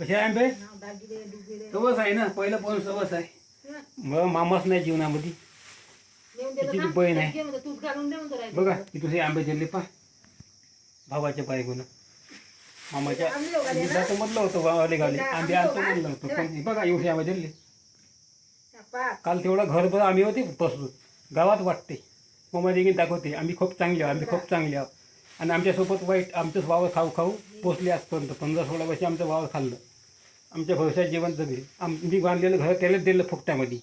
कसे आहे आंबे? सवस आहे ना पहिलं पण सवस आहे. मग मामाच नाही जीवनामध्ये. तिची बहीण आहे. बघा की तुझे आंबे दिले पा भावाच्या बायकोनं मामाच्या जातो म्हटलं होतं गावाले गावले. आंबे आणतो म्हणलं होतं. पण बघा एवढे आंबे दिले काल तेवढा घरभर आम्ही होते बसलो गावात वाटते. मम्मा देखील दाखवते आम्ही खूप चांगले आहोत आम्ही खूप चांगले आहोत. आणि आमच्यासोबत वाईट आमचंच वावर खाऊ खाऊ पोचले आजपर्यंत. पंधरा सोळा वर्षी आमचं वावर खाल्लं. आमच्या भरोशात जेवण जगले आम्ही बांधलेलं घर त्यालाच दिलं फुकट्यामध्ये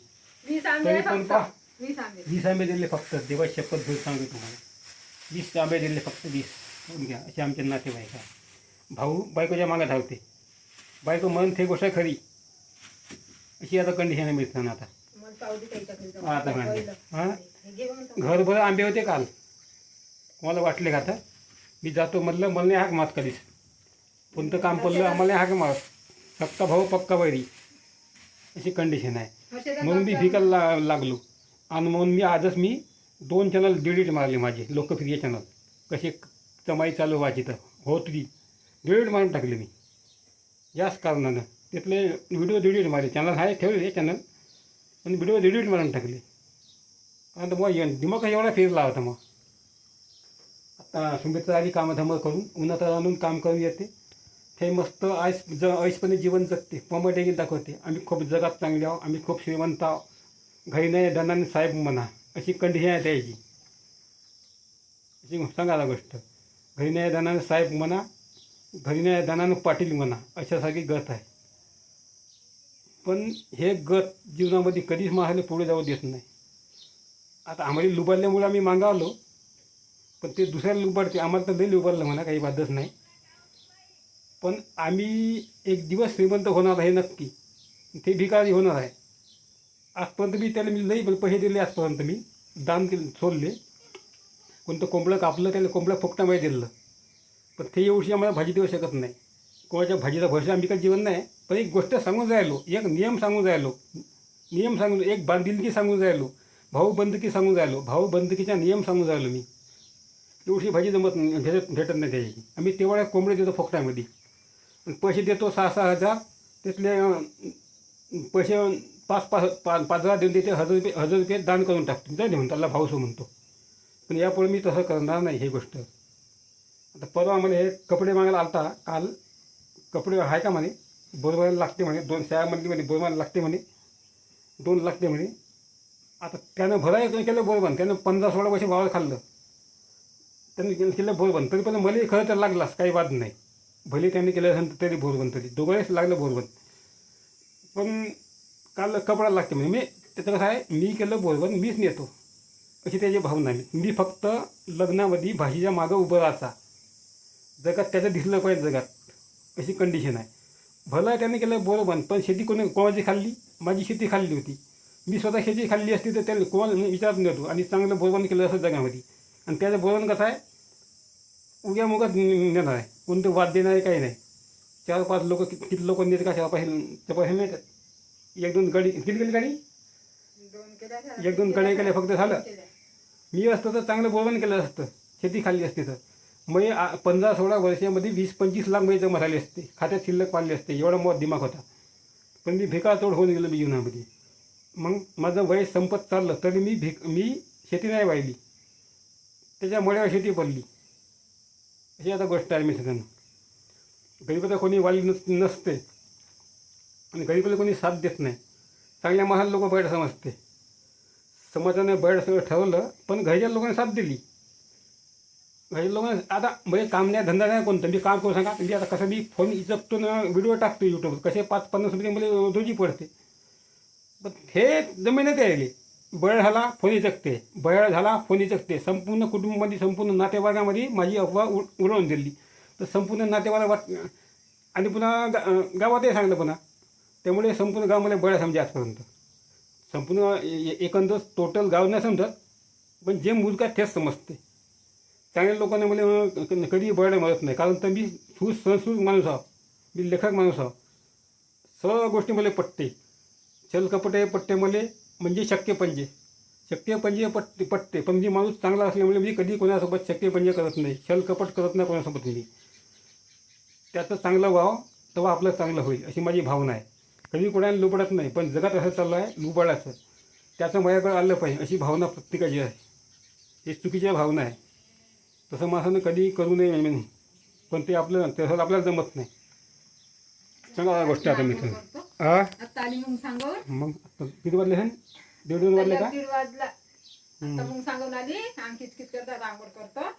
वीस आंबे तरी आहे पण फक्त. वीस आंबे. वीस आंबे दिले फक्त. देवा शपथ घेऊन सांगतो तुम्हाला. वीस आंबे दिले फक्त वीस. घ्या? असे आमचे नातेवाईक आहे भाऊ बायकोच्या मागे धावते. बायको म्हणून ते गोष्ट खरी. अशी आता कंडिशन मिळतं ना आता. मग पाहू दे त्याच्या घरी जाऊन. आता पहिलं. हां? हे घे म्हणतो. घरभर आंबे होते काल. मला वाटले का आता? मी जातो म्हटलं मला नाही हाक मात कधीच. कोणतं काम पडलं आम्हाला नाही हाक मारत सक्का भाऊ पक्का वैरी अशी कंडिशन आहे. म्हणून मी भिकायला ला लागलो. आणि म्हणून मी आजच मी दोन चॅनल डिलीट मारले माझे लोकप्रिय चॅनल कसे कमाई चालू व्हायची तर होत ती डिलीट मारून टाकले मी. याच कारणानं तिथले व्हिडिओ डिलीट मारले. चॅनल आहे ठेवले चॅनल पण व्हिडिओ डिलीट मारून टाकले. कारण तर मग दिमाग एवढा फिरला होता मग. आता सुमित्रा आली कामधामं करून उन्हात आणून काम करून येते. ते मस्त आयस ज ऐसपणे जीवन जगते. पमटेगी दाखवते. आम्ही खूप जगात चांगले आहो आम्ही खूप श्रीमंत आहो घरी नाही धनाने साहेब म्हणा. अशी कंडिशन आहे त्याची. अशी सांगायला गोष्ट. घरी नाही धनाने साहेब म्हणा. घरी नाही धनानं पाटील म्हणा. अशासारखी गत आहे. पण हे गत जीवनामध्ये कधीच महाले पुढे जाऊ देत नाही. आता आम्हाला लुबाडल्यामुळे आम्ही मागावलो पण ते दुसऱ्याला लुबाडते. आम्हाला तर लई लुबाडलं म्हणा. काही बाधच नाही. पण आम्ही एक दिवस श्रीमंत होणार आहे नक्की. ते भिकारी होणार आहे. आजपर्यंत मी त्याला मी लई पैसे दिले आजपर्यंत मी. दान केले सोडले. कोणतं कोंबडं कापलं त्याला कोंबडं फुकटामध्ये दिलं. पण ते एवढी आम्हाला भाजी देऊ शकत नाही. कोणाच्या भाजीचा भरसा आम्ही काही जीवन नाही. पण एक गोष्ट सांगून जायलो. एक नियम सांगून जायलो. नियम सांगून एक बांधिलकी सांगून जायलो. भाऊ बंदकी सांगून जायलो. भाऊ बंदकीचा नियम सांगून जायलो मी. एवढी भाजी जमत नाही- भेटत भेटत नाही त्याची. आम्ही तेवढ्या कोंबडे देतो फोकट्यामध्ये पैसे देतो सहा सहा हजार. तिथले पैसे पाच पाच पाच पाच हजार देऊन देते हजार रुपये हजार रुपये दान करून टाकतो. जाऊ दे म्हणतो त्याला भाऊसो म्हणतो. पण यापुढे मी तसं करणार नाही ही गोष्ट. आता परवा म्हणे हे कपडे मागायला आलता. काल कपडे आहे का म्हणे? बोरबायला लागते म्हणे. दोन शाळामधली म्हणे बोरबायला लागते म्हणे. दोन लागते म्हणे. आता त्यानं भराय केलं बोरबन त्यानं पंधरा सोळा वर्ष वावर खाल्लं. त्यांनी केलं केलं बोरबन तरी पण मला खरं तर लागलाच. काही वाद नाही. भले त्यांनी केलं असेल तरी बोरबन तरी. दोघंच लागलं बोरबन पण काल कपडा लागते म्हणजे मी त्याचं कसं आहे मी केलं बोरबन मीच नेतो. अशी त्याची भावना आहे. मी फक्त लग्नामध्ये भाजीच्या मागं उभं राहायचा. जगात त्याचं दिसलं पाहिजे जगात. अशी कंडिशन आहे. भलं त्याने केलं बरोबर पण शेती कोणी कोणाची खाल्ली? माझी शेती खाल्ली होती. मी स्वतः शेती खाल्ली असती तर त्याने कोणाला विचारत नव्हतो. आणि चांगलं बोरबन केलं असं जगामध्ये. आणि त्याचं बोरबन कसं आहे उग्या मुगात नेणार आहे. कोणतं वाद्य नाही काही नाही. चार पाच लोक किती लोक नेते का चार पाच चार पैसे मिळतात एक दोन गाडी किती गेली गाडी? एक दोन कडे केल्या फक्त झालं. मी असतं तर चांगलं बोरबन केलं असतं. शेती खाल्ली असती तर. आ- पंधरा सोळा वर्षामध्ये वीस पंचवीस लाख मै जमा झाले असते. खात्यात शिल्लक पाडले असते. एवढा मोठ दिमाग होता. पण मी भिकातोड होऊन गेलो मी जीवनामध्ये. मग माझं वय संपत चाललं तरी मी भिक मी शेती नाही वाहिली. त्याच्यामुळे शेती पडली. ही आता गोष्ट आहे मी सगळ्यांना. गरीबाला कोणी वाली नस नसते. आणि गरीबाला कोणी साथ देत नाही. चांगल्या महाल लोक बैठ समजते. समाजाने बैठ सगळं ठरवलं पण घरच्या लोकांनी साथ दिली. घरच्या लोकांनी आता म्हणजे काम नाही धंदा नाही कोणतं. मी काम करू सांगा मी आता कसं मी फोन इचकतो ना व्हिडिओ टाकतो यूट्यूब कसे पाच पन्नास रुपये मला रोजी पडते. पण हे जमिनीत यायले. बळ झाला फोन जगते. बळ झाला फोन जगते. संपूर्ण कुटुंबामध्ये संपूर्ण नातेवाईकामध्ये माझी अफवा उड उडवून दिली. तर संपूर्ण नातेवाईक वाट आणि पुन्हा गा गावातही सांगलं पुन्हा. त्यामुळे संपूर्ण गाव मला बळ समजे आजपर्यंत. संपूर्ण एकंदर टोटल गाव नाही समजत पण जे मुलगा तेच समजते. चांगल्या लोकांना मला कधी बळायला मदत नाही कारण तर मी सुसंस्कृत माणूस आहो मी लेखक माणूस आहो सर्व गोष्टी मला पटते चलकपटे पट्टे मला म्हणजे शक्य पंजे. शक्य पंजे पट्टे पटते पण मी माणूस चांगला असल्यामुळे मी कधी कोणासोबत शक्य पंजे करत नाही. छल कपट करत नाही कोणासोबत मी. त्याचं चांगलं व्हावं तेव्हा आपलं चांगलं होईल अशी माझी भावना आहे. कधी कोणाला लुबडत नाही पण जगात असं चाललं आहे लुबडाचं त्याचं माझ्याकडे आलं पाहिजे अशी भावना प्रत्येकाची आहे. ही चुकीची भावना आहे. तसं माणसानं कधी करू नये म्हणून. पण ते आपलं तसं आपल्याला जमत नाही. सांगा गोष्ट आता मी हा आता आली मग सांगून मग आता किती वाजले सण दीड दोन वाजले का? दीड वाजला. आता हम्म. मग सांगून आली आम किचकिच करतात आंघोळ करतो.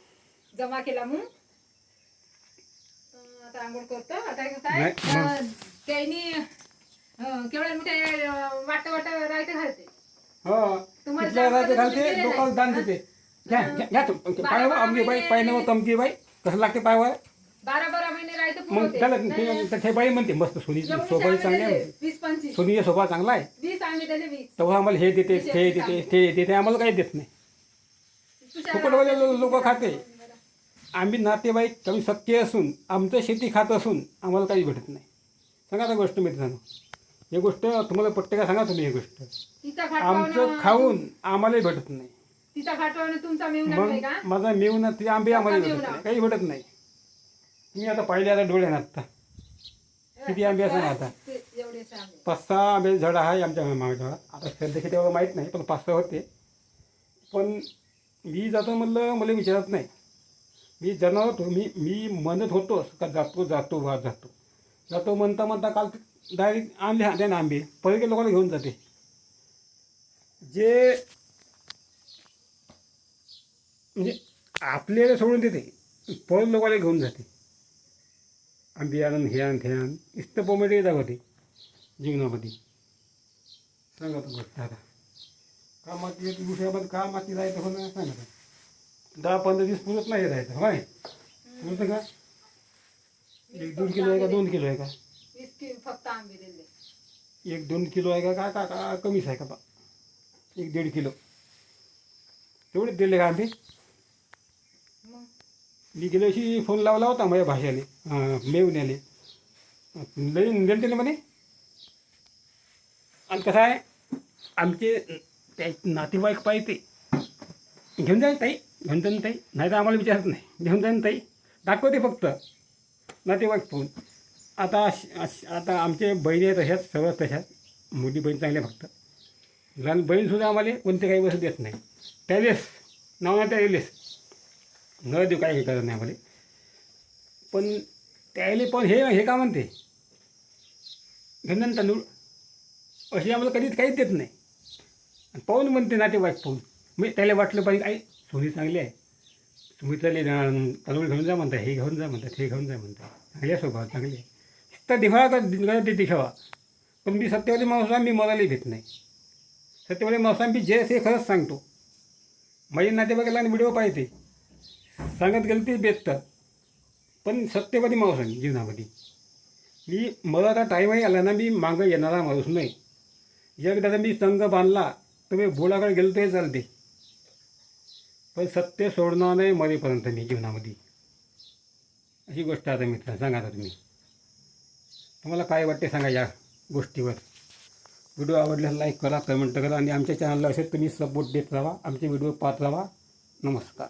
जमा केला मग. आता आंघोळ करतो. आता काय त्यांनी वाट वाट घालते. हो तुम्हाला घालते लोकांना दान देते. घ्या घ्या आमची बाई पाय बाई. कसं लागते पायावर बारा बारा महिने राहते मग पुरवते. त्याला नाही, ते- ते बाई म्हणते मस्त सोनी सोफा आम्ही चांगला दिले, आहे. वीस पंचवीस. सोनीचा सोफा चांगला आहे. वीस आम्ही दिले वीस. तेव्हा आम्हाला हे देते ते देते ते देते आम्हाला काही देत नाही. तुझ्या फुकटवाले लोक खाते. आम्ही नातेवाईक कमी सत्य असून आमचं शेती खात असून आम्हाला काही भेटत नाही. सांगा आता गोष्ट मित्रांनो ही गोष्ट तुम्हाला पट्टे का? सांगा तुम्ही ही गोष्ट. तिचा आमचं खाऊन आम्हालाही भेटत नाही. तिचा फाटवानं तुमचा मिळून नाही का? मग माझा मेवना ते आंबे आम्हाला भेटत. नाही. काही भेटत नाही. मी आता पाहिले आता डोळे ना आता किती आंबे असणार आता? पाच सहा आंबे झाडं आहे आमच्या मागच्या आता सध्या किती एवढं माहीत नाही पण पाच सहा होते. पण मी जातो म्हणलं मला विचारत नाही. मी जाणार होतो मी मी म्हणत होतोच का जातो जातो वा जातो. जातो म्हणता म्हणता काल डायरेक्ट आणले हाते आंबे. पहिले लोकांना घेऊन जाते. जे म्हणजे आपल्याला सोडून देते परत लोकांना घेऊन जाते. आंबे आणून हे आण ते आण इतकं पोमेटे येतात होते जीवनामध्ये सांगा तू गोष्ट आता का माती येत विषयामध्ये का माती राहायचं हो ना सांगा. दहा पंधरा दिवस पुरत नाही राहायचं होय? पुरतं का? एक दोन किलो आहे का दोन किलो आहे का? फक्त आंबे दिले. एक दोन किलो आहे का का का कमीच आहे का बा? एक दीड किलो. तेवढेच दिले का आंबे? मी गेल्या वर्षी फोन लावला होता माझ्या भाषाने मेवण्याने. लई दिले म्हणे. आणि कसं आहे आमचे त्या नातेवाईक पाहिजे घेऊन जाईल ताई घेऊन जाईन ताई. नाही तर आम्हाला विचारत नाही. घेऊन जाईन ताई. दाखवते फक्त. नातेवाईक फोन आता आता आमचे बहिणी आहेत तशाच सर्व तशाच. मोठी बहीण चांगल्या फक्त. लहान बहीणसुद्धा आम्हाला कोणते काही वस्तू देत नाही. त्यावेळेस नाव नाही त्यावेळेस न देऊ काही हे करत नाही आम्हाला पण त्याले पण हे हे का म्हणते? धंदन तांदूळ अशी आम्हाला कधीच काहीच देत नाही. आणि पाहून म्हणते नातेवाईक पाहून. मी त्याला वाटलं पाहिजे आई सोनी चांगली आहे. तुम्ही त्याला तांदूळ घेऊन जा म्हणता हे घेऊन जा म्हणतात हे घेऊन जा म्हणतात. चांगल्या स्वभाव चांगली आहे. तर दिखावा का ते दिखावा पण मी सत्यवादी माणूस मी मलाही भेट नाही. सत्यवादी माणूस जे असे खरंच सांगतो. माझ्या नातेवाईकाला व्हिडिओ पाहिजे सांगत गेलं ते बेचतात पण सत्यवादी माणूस आहे जीवनामध्ये. मी मला आता टाईमही आला ना मी मागं येणारा माणूस नाही. एकदा मी संघ बांधला तर मी बोलाकडे गेलो तरी चालते पण सत्य सोडणार नाही मरेपर्यंत मी जीवनामध्ये. अशी गोष्ट आता मित्र सांगा आता तुम्ही. तुम्हाला काय वाटते सांगा या गोष्टीवर? व्हिडिओ आवडल्यास लाईक करा कमेंट करा आणि आमच्या चॅनलला असेच तुम्ही सपोर्ट देत राहा. आमचे व्हिडिओ पाहत राहा. नमस्कार.